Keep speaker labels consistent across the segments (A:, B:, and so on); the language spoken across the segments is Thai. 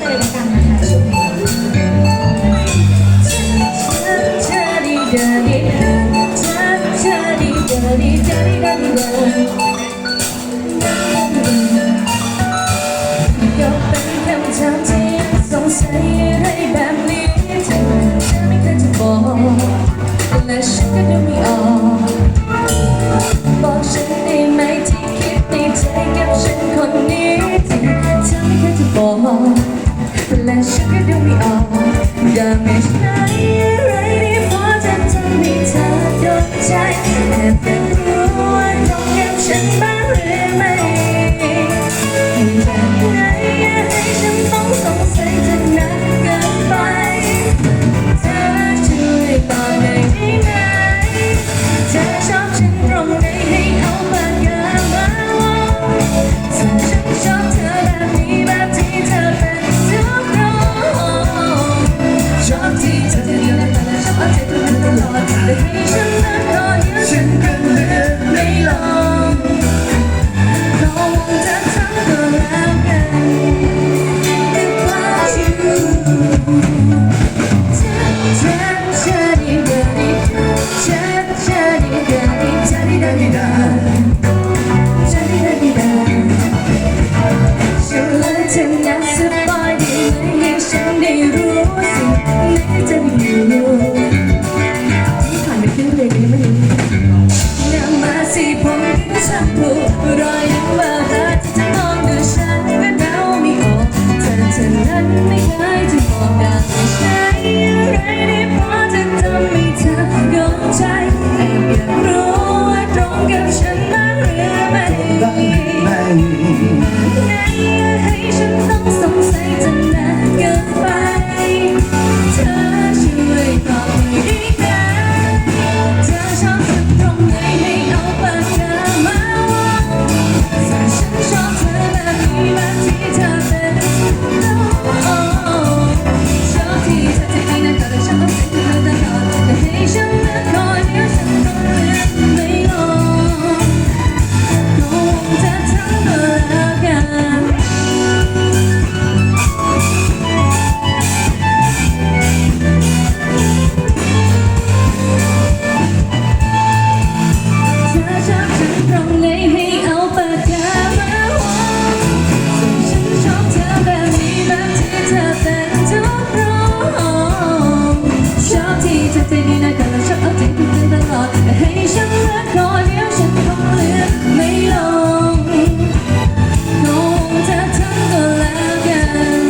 A: เลยละกันนะคะช่วงนี้ยกเป็นคำถามที่ Hallelujah. ไง ใจใจดีนะกันแชันเอาใจคุณตลอดแต่ให้ฉันเลือกก่อนเดียวฉันคงเลือกไม่ลงคงจะทำก็แล้วกัน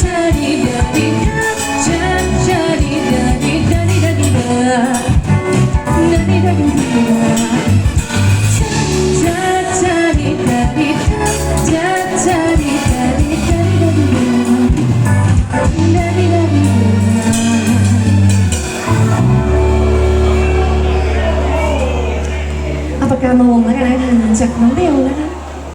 A: ชาดีเดาดีดาฉันชาดีเดาดีดาดีดาดีดาดาดีดาดีดา